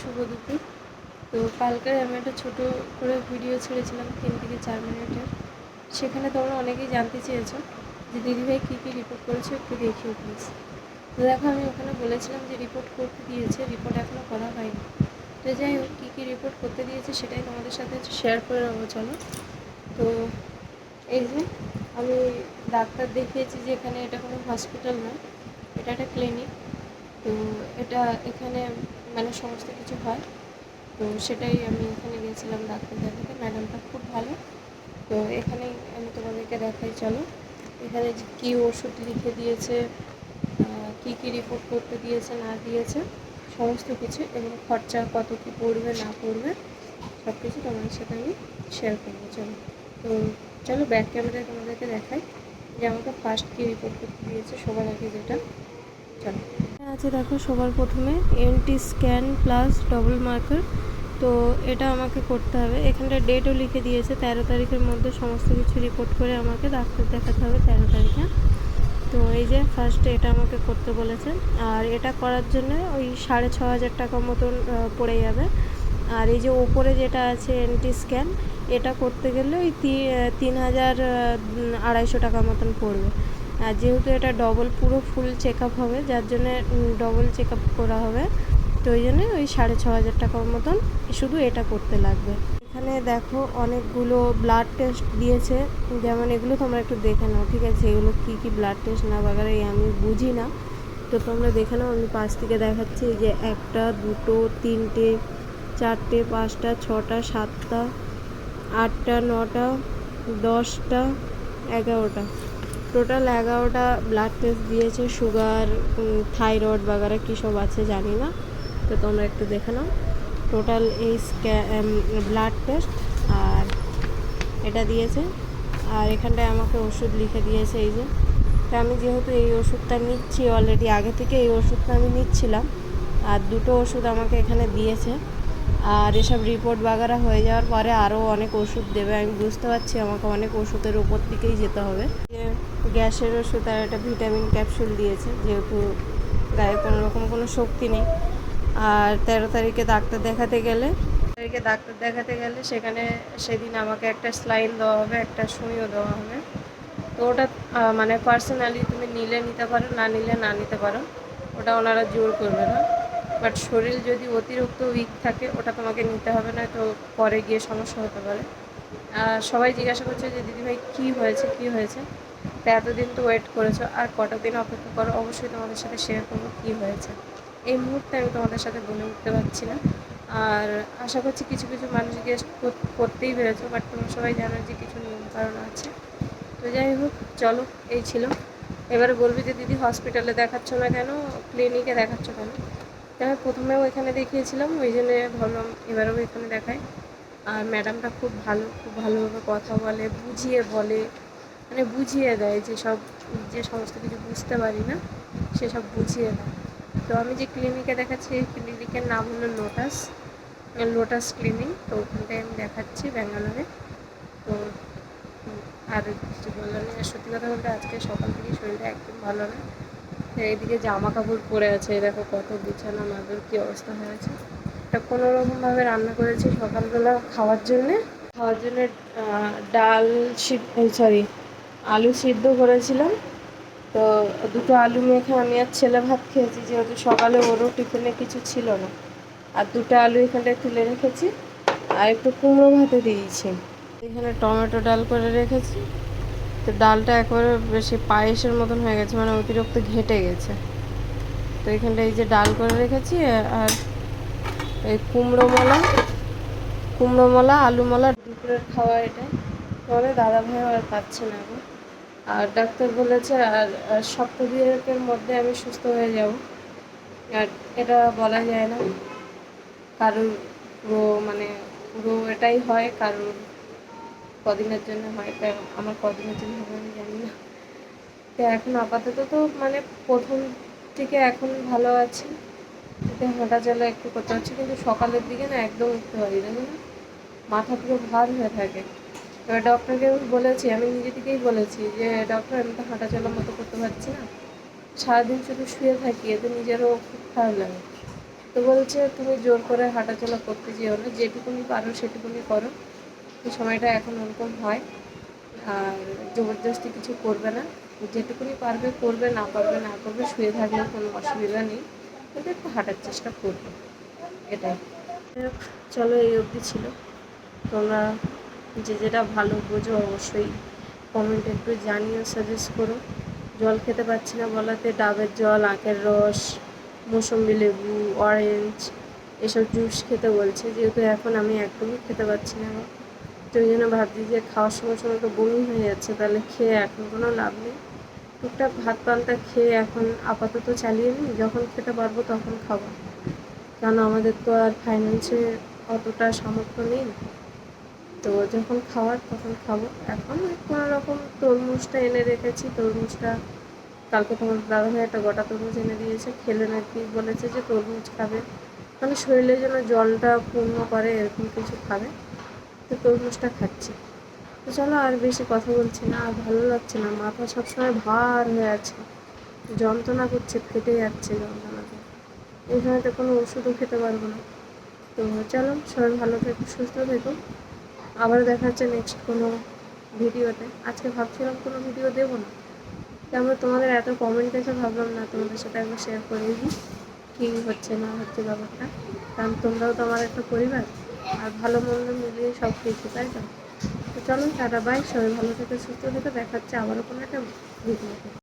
শুভ দুপুর। তো কালকে আমি একটা ছোটো করে ভিডিও ছেড়েছিলাম, তিন থেকে চার মিনিটের। সেখানে তোমরা অনেকেই জানতে চেয়েছো যে দিদিভাই কী কী রিপোর্ট করেছে, একটু দেখিও প্লিজ তো দেখো, আমি ওখানে বলেছিলাম যে রিপোর্ট করতে দিয়েছে রিপোর্ট এখনও করা হয়নি। তো যাই হোক, কী কী রিপোর্ট করতে দিয়েছে সেটাই তোমাদের সাথে শেয়ার করে নেব চলো। তো এই যে, আমি ডাক্তার দেখিয়েছি যে এখানে এটা কোনো হসপিটাল নয়, এটা একটা ক্লিনিক তো এটা এখানে মানে সমস্ত কিছু হয়। তো সেটাই আমি এখানে গিয়েছিলাম ডাক্তার দেখাতে ম্যাডামটা খুব ভালো। তো এখানেই আমি তোমাদেরকে দেখাই, চলো। এখানে কী ওষুধ লিখে দিয়েছে কী কী রিপোর্ট করতে দিয়েছে, না দিয়েছে, সমস্ত কিছু এবং খরচা কত কী পড়বে, না পড়বে, সব কিছু তোমাদের সাথে আমি শেয়ার করব, চলো। তো চলো ব্যাক ক্যামেরায় তোমাদেরকে দেখাই যে আমাকে ফার্স্ট কী রিপোর্ট করতে দিয়েছে, সবার আগে যেটা। চলো। আছে দেখো, সবার প্রথমে NT scan plus double marker তো এটা আমাকে করতে হবে। এখানটা ডেটও লিখে দিয়েছে, তেরো তারিখের মধ্যে সমস্ত কিছু রিপোর্ট করে আমাকে ডাক্তার দেখাতে হবে তেরো তারিখে। তো এই যে ফার্স্টে এটা আমাকে করতে বলেছে আর এটা করার জন্য ওই সাড়ে ছ হাজার টাকা মতন পড়ে যাবে। আর এই যে ওপরে যেটা আছে এনটি স্ক্যান, এটা করতে গেলে ওই তিন হাজার আড়াইশো টাকা মতন পড়বে। আর যেহেতু এটা ডবল পুরো ফুল চেক আপ হবে, যার জন্যে ডবল চেক আপ করা হবে, তো ওই জন্যে ওই সাড়ে ছ হাজার টাকার মতন শুধু এটা করতে লাগবে। এখানে দেখো অনেকগুলো ব্লাড টেস্ট দিয়েছে, যেমন এগুলো তোমরা একটু দেখে নাও, ঠিক আছে? এগুলো কী কী ব্লাড টেস্ট না বাগারে আমি বুঝি না। তো তোমরা দেখে নাও, আমি পাশ থেকে দেখাচ্ছি যে একটা, দুটো, তিনটে, চারটে, পাঁচটা, ছটা, সাতটা, আটটা, নটা, দশটা, এগারোটা। টোটাল এগারোটা ব্লাড টেস্ট দিয়েছে সুগার থাইরয়েড বাগারা কী সব আছে জানি না। তো তোমরা একটু দেখে নাও। টোটাল এই ব্লাড টেস্ট আর এটা দিয়েছে। আর এখানটায় আমাকে ওষুধ লিখে দিয়েছে এই যে। তা আমি যেহেতু এই ওষুধটা নিচ্ছি অলরেডি আগে থেকে এই ওষুধটা আমি নিচ্ছিলাম। আর দুটো ওষুধ আমাকে এখানে দিয়েছে। আর এসব রিপোর্ট বাগারা হয়ে যাওয়ার পরে আরও অনেক ওষুধ দেবে। আমি বুঝতে পারছি আমাকে অনেক ওষুধের উপর দিকেই যেতে হবে। গ্যাসের ওষুধ আর একটা ভিটামিন ক্যাপসুল দিয়েছে, যেহেতু গায়ে কোনো রকম কোনো শক্তি নেই। আর তেরো তারিখে ডাক্তার দেখাতে গেলে তারিখে ডাক্তার দেখাতে গেলে সেখানে সেদিন আমাকে একটা স্লাইন দেওয়া হবে, একটা সুইও দেওয়া হবে। তো ওটা মানে পার্সোনালি তুমি নিলে নিতে পারো, না নিলে না নিতে পারো, ওটা ওনারা জোর করবে না। বাট শরীর যদি অতিরিক্ত উইক থাকে, ওটা তোমাকে নিতে হবে না তো পরে গিয়ে সমস্যা হতে পারে। সবাই জিজ্ঞাসা করছে যে, দিদিভাই, কী হয়েছে কী হয়েছে? তো এতদিন তো ওয়েট করেছ, আর কটা দিন অপেক্ষা করো, অবশ্যই তোমাদের সাথে শেয়ার করব কী হয়েছে। এই মুহূর্তে আমি তোমাদের সাথে বলে উঠতে পারছি না। আর আশা করছি কিছু কিছু মানুষ গেস্ট করতেই পেরেছ বাট তোমরা সবাই জানো যে কিছু নিয়ম কারণ আছে। তো যাই হোক, চলো, এই ছিল। এবারে বলবি যে দিদি হসপিটালে দেখাচ্ছ না কেন ক্লিনিকে দেখাচ্ছ কেন? তো আমি প্রথমেও এখানে দেখিয়েছিলাম, ওই জন্য ভাবলাম এবারেও এখানে দেখাই। আর ম্যাডামটা খুব ভালো, খুব ভালোভাবে কথা বলে, বুঝিয়ে বলে মানে বুঝিয়ে দেয় যে সব, যে সমস্ত কিছু বুঝতে পারি না সেসব বুঝিয়ে দেয়। তো আমি যে ক্লিনিকে দেখাচ্ছি, এই ক্লিনিকের নাম হলো লোটাস লোটাস ক্লিনিক তো ওখানটায় আমি দেখাচ্ছি ব্যাঙ্গালোরে। তো, আর কিছু বললাম না সত্যি কথা বলতে আজকে সকাল থেকে শরীরটা একদম ভালো না। এইদিকে জামা কাপড় পরে আছে দেখো কত বিছানা, মাদুর, কী অবস্থা হয়ে আছে। এটা কোনো রকমভাবে রান্না করেছি সকালবেলা খাওয়ার জন্যে। খাওয়ার জন্যে ডাল সরি আলু সিদ্ধ করেছিলাম। তো দুটো আলু মেখে আমি আর ছেলে ভাত খেয়েছি, যেহেতু সকালে ওরও টিফিনে কিছু ছিল না। আর দুটো আলু এখানটায় তুলে রেখেছি, আর একটু কুমড়ো ভাতে দিয়েছি। এখানে টমেটো ডাল করে রেখেছি। তো ডালটা একবারে বেশি পায়েসের মতন হয়ে গেছে মানে অতিরিক্ত ঘেটে গেছে। তো এখানটা এই যে ডাল করে রেখেছি, আর এই কুমড়ো মলা কুমড়ো মলা, আলু মলা, দুপুরের খাওয়া এটা। তোমাদের দাদা ভাই আর পাচ্ছে না গো। আর ডাক্তার বলেছে, আর আর সপ্তাহ দুয়েকের মধ্যে আমি সুস্থ হয়ে যাব। আর এটা বলা যায় না। কারোর পুরো মানে পুরো এটাই হয়, কারোর কদিনের জন্য হয় তাই আমার কদিনের জন্য হবে আমি জানি না। তো এখন আপাতত তো মানে প্রথম থেকে এখন ভালো আছি। এতে হাঁটা চলা একটু করতে হচ্ছে কিন্তু সকালের দিকে না একদম উঠতে পারি না? মাথা পুরো ভার হয়ে থাকে। এবার ডক্টরকে বলেছি, আমি নিজে থেকেই বলেছি যে ডক্টর আমি তো হাঁটা চলার মতো করতে পারছি না। সারাদিন শুধু শুয়ে থাকি, এতে নিজেরও খুব খারাপ লাগে। তো বলছে, তুমি জোর করে হাঁটাচলা করতে যেও না, যেটুকুনি পারো সেটুকুনি করো। সময়টা এখন ওরকম হয়। আর জবরদস্তি কিছু করবে না। যেটুকুনি পারবে, করবে, না পারবে, না করবে, শুয়ে থাকলেও কোনো অসুবিধা নেই। কিন্তু একটু হাঁটার চেষ্টা করবে। এটাই। চলো এই অবধি ছিল। তোমরা যে যেটা ভালো বোঝো অবশ্যই। কমেন্টে একটু জানিও সাজেস্ট করো। জল খেতে পারছি না বলাতে, ডাবের জল, আখের রস, মৌসম্বি লেবু অরেঞ্জ এসব জুস খেতে বলছে। যেহেতু এখন আমি একদমই খেতে পাচ্ছি না। তো ওই জন্য ভাবছি যে খাওয়ার সময় সময় তো বমি হয়ে যাচ্ছে, তাহলে খেয়ে এখন কোনো লাভ নেই। টুকটাক ভাত পালটা খেয়ে এখন আপাতত চালিয়ে নিই। যখন খেতে পারব তখন খাব। কেন আমাদের তো আর ফাইন্যান্সে অতটা সামর্থ্য নেই। তো যখন খাওয়ার তখন খাব। এখন কোনো রকম তরমুজটা এনে রেখেছি। তরমুজটা, কালকে তোমার দাদা দাদাভাই একটা গোটা তরমুজ এনে দিয়েছে। খেলে নাকি? বলেছে যে তরমুজ খাবে। মানে শরীরে যেন জলটা পূর্ণ করে, এরকম কিছু খাবে। তো তরমুজটা খাচ্ছি। তো চলো আর বেশি কথা বলছি না। আর ভালো লাগছে না। মাথা সবসময় ভার হয়ে আছে। যন্ত্রণা করছে, ফেটে যাচ্ছে যন্ত্রণাতে। এই সময়তে কোনো ওষুধও খেতে পারব না। তো চলো সবাই ভালো থেকো, সুস্থ থেকো। আবার দেখা হচ্ছে নেক্সট কোনো ভিডিওতে। আজকে ভাবছিলাম কোনো ভিডিও দেবো না। তারপরে তোমাদের এত কমেন্ট দেখে ভাবলাম, না, তোমাদের সাথে একবার শেয়ার করে দিই। কী হচ্ছে, না হচ্ছে ব্যাপারটা। কারণ তোমরাও তো আমার একটা পরিবার, আর ভালো মন্দ মিলিয়ে সব কিছু, তাই তো? তো চলো, টাটা বাই সবাই ভালো থেকে, সুস্থ থেকে। দেখাচ্ছে আবারও কোনো একটা ভিডিওতে